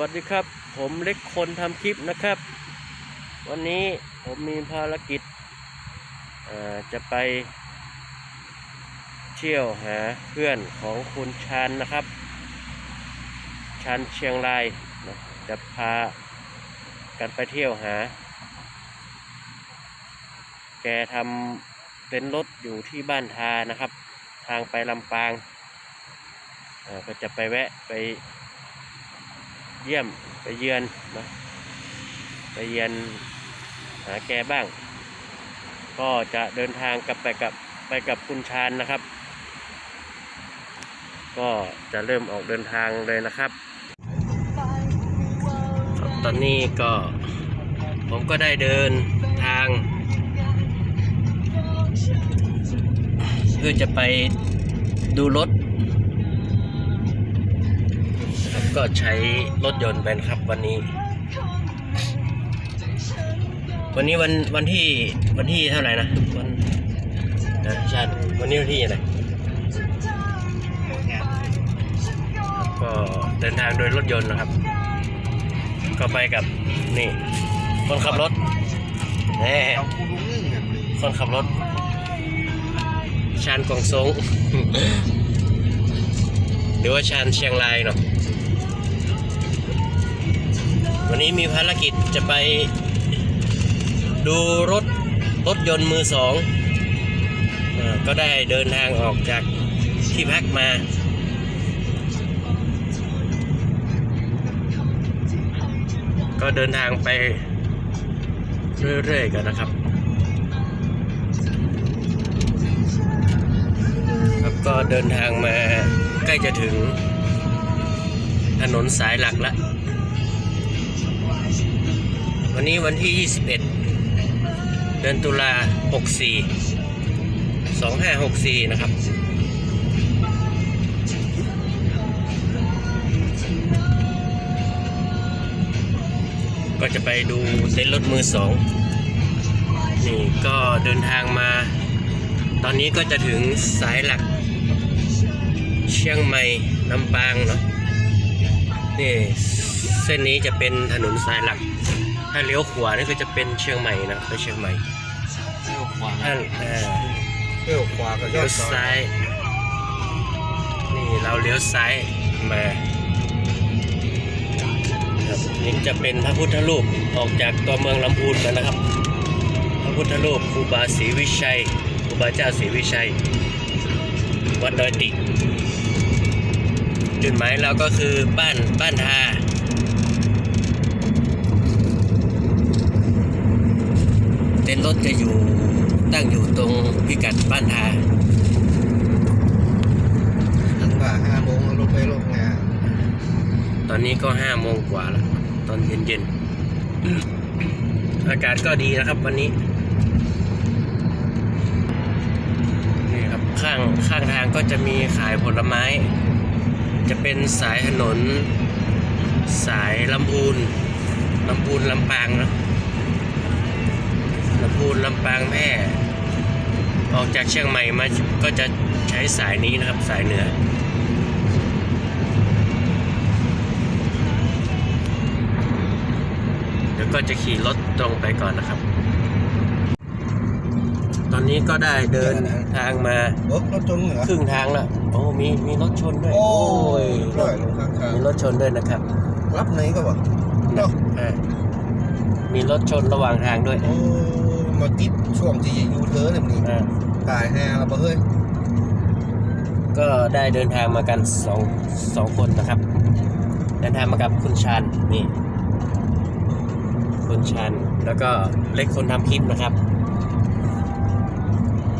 วัสดีครับ ผมเล็กคนทำคลิปนะครับ วันนี้ผมมีภารกิจจะไปเที่ยวหาเพื่อนของคุณชานนะครับชานเชียงรายนะจะพากันไปเที่ยวหา แกทำเป็นรถอยู่ที่บ้านทานะครับ ทางไปลำปางก็จะไปแวะไป เยี่ยมไปเยือนนะไปเยือนหาแกบ้าง ก็จะเดินทางกลับไปกับไปกับคุณชานนะครับ ก็จะเริ่มออกเดินทางเลยนะครับ ตอนนี้ก็ผมก็ได้เดินทาง เพื่อจะไปดูรถ ก็ใช้รถยนต์ไปนะครับวันนี้ วันนี้วันวันที่วันที่เท่าไหร่นะวันนะชาติวันนี้วันที่อะไรก็เดินทางโดยรถยนต์นะครับ ก็ไปกับนี่ คนขับรถแน่เอาคูลุงนึ่งอะคนขับรถ ชานกวางซงหรือว่าชานเชียงรายเนาะ วันนี้มีภารกิจจะไปดูรถรถยนต์มือสองอก็ได้เดินทางออกจากที่พักมา ก็เดินทางไปเรื่อยๆกันนะครับ ครับก็เดินทางมาใกล้จะถึงถนนสายหลักแล้ว วันนี้วันที่ 21 เดือนตุลา64 2564 นะครับ ก็จะไปดูเต็นท์รถมือสองนี่ก็เดินทางมา ตอนนี้ก็จะถึงสายหลัก เชียงใหม่ลำปางเนาะนี่เส้นนี้จะเป็นถนนสายหลัก ถ้าเลี้ยวขวานี่ก็จะเป็นเชียงใหม่นะไปเชียงใหม่เลี้ยวขวาถ้าเอ่อเลี้ยวขวาก็ยเลี้อยวดซอยซ้าย นี่เราเลี้ยวซ้ายมาครับนี่จะเป็นพระพุทธรูปออกจากตัวเมืองลำพูนแล้วนะครับ พระพุทธรูปครูบาศรีวิชัยครูบาเจ้าศรีวิชัย วัดดอยติกจุดหมายเราก็คือบ้านบ้านทา เต็ นท์รถจะอยู่ตั้งอยู่ตรงพิกัดบ้านทาตั้งแต่ห้าโมงแล้วลงไปลงงานตอนนี้ก็ห้าโมงกว่าแล้ว ตอนเย็นๆ อากาศก็ดีนะครับวันนี้นี่ครับข้างข้างทางก็จะมีขายผลไม้ จะเป็นสายถนน สายลำพูนลำพูนลำปางเนอะลำ พูนลำปางแพร่ออกจากเชียงใหม่มาก็จะใช้สายนี้นะครับสายเหนือ เดี๋ยวก็จะขี่รถตรงไปก่อนนะครับ ตอนนี้ก็ได้เดินทางมา รถรถจนเหรอครึ่งทางแล้วโอ้มีมีรถชนด้วย โอ้ยรด้วถยลงข้างทางมีรถชนด้วยนะครับ รับไหนก็บอกเนาะอ่ามีรถชนระหว่างทางด้วย โอ้ มาติดช่วงที่ยูเทิร์นเนี่ยมันนี่อ่าตายแน่แล้วปะเฮ้ยก็ได้เดินทางมากันสองสองคนนะครับ เดินทางมากับคุณชานนี่คุณชานแล้วก็เล็กคนทำคลิปนะครับ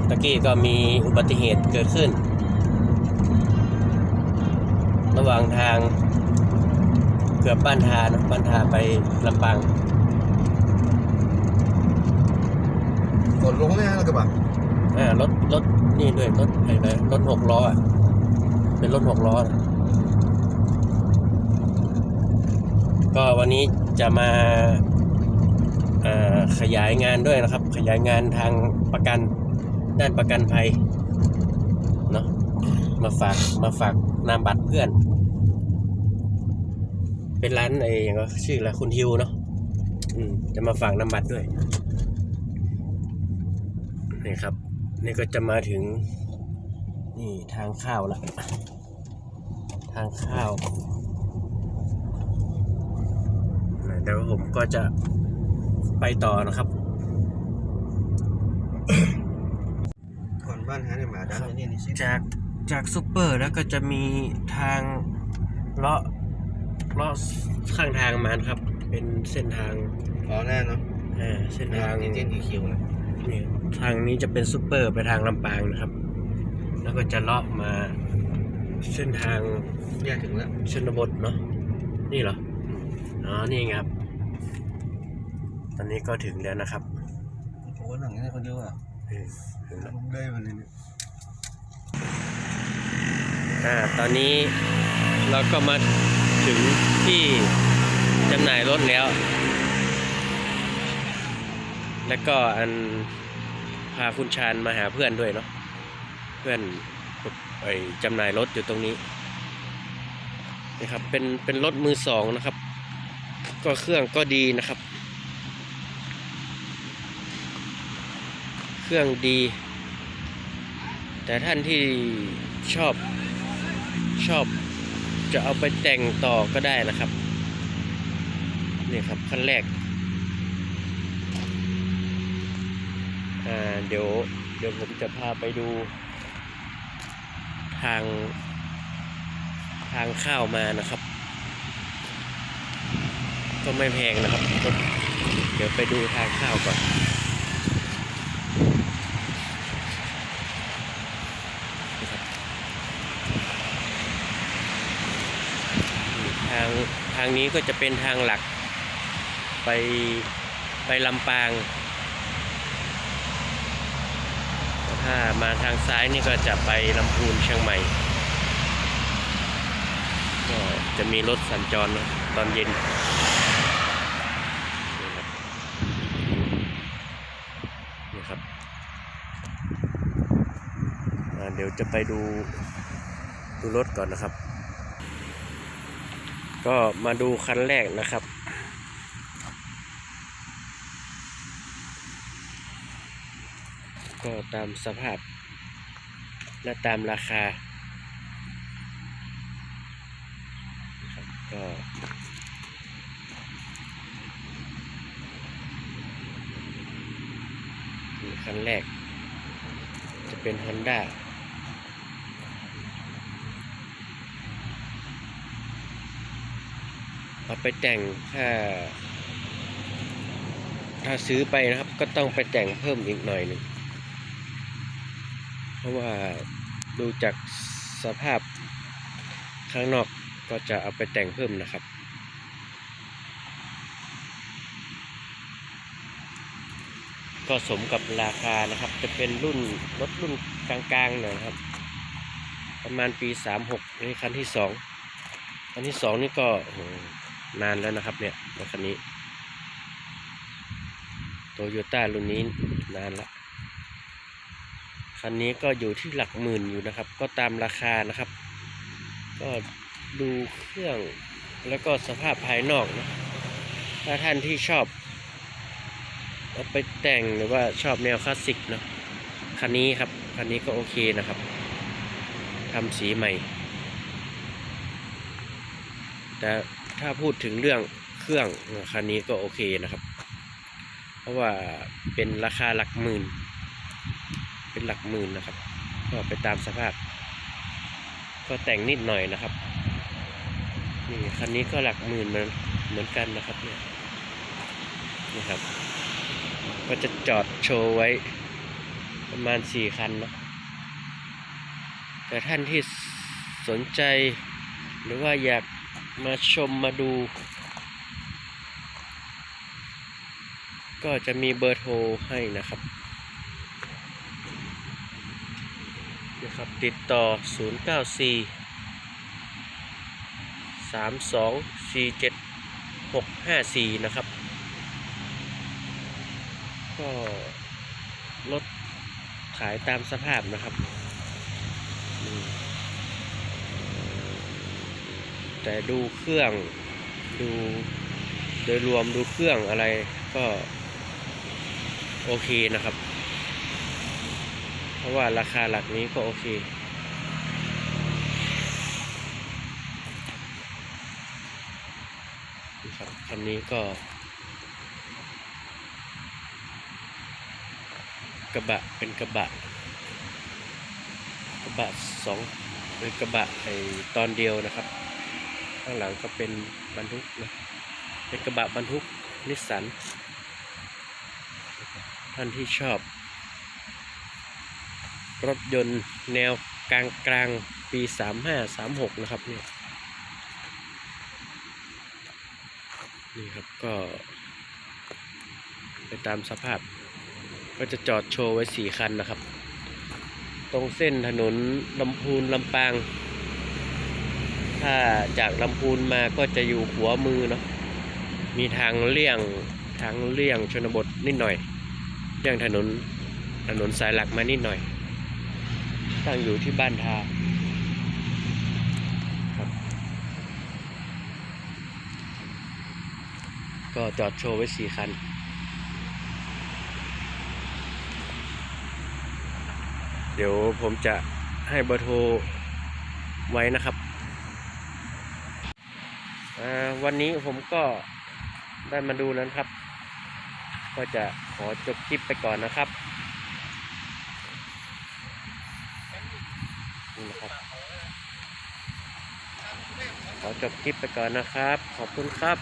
ตะกี้ก็มีอุบัติเหตุเกิดขึ้น ระหว่างทางเกือบบ้านทานะบ้านทาไปลำปาง กดลงแน่แล้วก็แบบอ่ารถรถนี่ด้วยรถอะไรนะรถหกล้ออะเป็นรถหกล้อนะก็วันนี้จะมาขยายงานด้วยนะครับ ขยายงานทางประกันด้านประกันภัยเนาะมาฝากมาฝากนามบัตรเพื่อน เป็นร้านไอ้อย่างก็ชื่ออะไรคุณฮิวเนาะจะมาฝากน้ำบัตรด้วย นี่ครับ นี่ก็จะมาถึง นี่ทางข้าวละทางข้าวนะเดี๋ยวผมก็จะไปต่อนะครับ ก่อนบ้านหาเนี่ยหมาดังไอ้นี่นี่สิจากจากซูเปอร์แล้วก็จะมีทางเลาะเลาะข้างทางมานะครับ เป็นเส้นทางอ๋อแน่เนาะเอ่อเส้นทางเจนคิวนะ นี่ทางนี้จะเป็นซูเปอร์ไปทางลำปางนะครับ แล้วก็จะเลาะมาเส้นทางแยกถึงแล้วชนบทเนาะนี่เหรออ๋อนี่ไงครับ ตอนนี้ก็ถึงแล้วนะครับโอ้หนังนี่คนเดียวอะเออถึงแล้วได้มาเลยเนี่ยอ่าตอนนี้เราก็มาถึงที่จำหน่ายรถแล้ว แล้วก็อันพาคุณชาญมาหาเพื่อนด้วยเนาะเพื่อนไอจำหน่ายรถอยู่ตรงนี้นะครับเป็นเป็นรถมือสองนะครับ ก็เครื่องก็ดีนะครับ เครื่องดี แต่ท่านที่ชอบชอบจะเอาไปแต่งต่อก็ได้นะครับ นี่ครับขั้นแรก อ่าเดี๋ยวเดี๋ยวผมจะพาไปดู ทางทางข้าวมานะครับ ก็ไม่แพงนะครับ เดี๋ยวไปดูทางข้าวก่อนทางทางนี้ก็จะเป็นทางหลักไปไปลำปาง ถ้ามาทางซ้ายนี่ก็จะไปลำพูนเชียงใหม่ ก็จะมีรถสัญจรตอนเย็นนี่ครับนะครับเดี๋ยวจะไปดูดูรถก่อนนะครับ ก็มาดูคันแรกนะครับ ก็ตามสภาพ และตามราคาครับก็คันแรก จะเป็น Honda เอาไปแต่งถ้า ถ้าซื้อไปนะครับ ก็ต้องไปแต่งเพิ่มอีกหน่อยหนึ่ง เพราะว่าดูจากสภาพข้างนอกก็จะเอาไปแต่งเพิ่มนะครับ ก็สมกับราคานะครับ จะเป็นรุ่นรถรุ่นกลางๆหน่อยครับ ประมาณปีสามหกนี่คันที่สองคันที่สองนี่ก็นานแล้วนะครับเนี่ยรถคันนี้โตโยต้ารุ่นนี้นานละ คันนี้ก็อยู่ที่หลักหมื่นอยู่นะครับ ก็ตามราคานะครับ ก็ดูเครื่องแล้วก็สภาพภายนอกนะ ถ้าท่านที่ชอบเอาไปแต่งหรือว่าชอบแนวคลาสสิกเนอะคันนี้ครับ คันนี้ก็โอเคนะครับทำสีใหม่ แต่ถ้าพูดถึงเรื่องเครื่องคันนี้ก็โอเคนะครับ เพราะว่าเป็นราคาหลักหมื่น เป็นหลักหมื่นนะครับ ก็ไปตามสภาพ ก็แต่งนิดหน่อยนะครับ นี่คันนี้ก็หลักหมื่นเหมือนเหมือนกันนะครับเนี่ยนี่ครับ ก็จะจอดโชว์ไว้ประมาณสี่คันเนาะแต่ท่านที่สนใจ หรือว่าอยากมาชมมาดู ก็จะมีเบอร์โทรให้นะครับ นะครับติดต่อ 094 32 47 654 นะครับ ก็ลดขายตามสภาพนะครับ แต่ดูเครื่องดูโดยรวมดูเครื่องอะไรก็โอเคนะครับ เพราะว่าราคาหลักนี้ก็โอเคนะครับคันนี้ก็ กระบะเป็นกระบะ กระบะสองเป็นกระบะไอตอนเดียวนะครับ ข้างหลังก็เป็นบรรทุกนะ เป็นกระบะบรรทุกนิสสันท่านที่ชอบ รถยนต์แนวกลางกลางปี 35 36 นะครับเนี่ยนี่ครับก็ไปตามสภาพ ก็จะจอดโชว์ไว้สี่คันนะครับ ตรงเส้นถนนลำพูนลำปาง ถ้าจากลำพูนมาก็จะอยู่หัวมือเนาะมีทางเลี่ยงทางเลี่ยงชนบทนิดหน่อยเลี่ยงถนนถนนสายหลักมานิดหน่อย ตั้งอยู่ที่บ้านทาครับ ก็จอดโชว์ไว้สี่คัน เดี๋ยวผมจะให้เบอร์โทรไว้นะครับ วันนี้ผมก็ได้มาดูแล้วครับ ก็จะขอจบคลิปไปก่อนนะครับ นี่นะครับ ขอจบคลิปไปก่อนนะครับ ขอบคุณครับ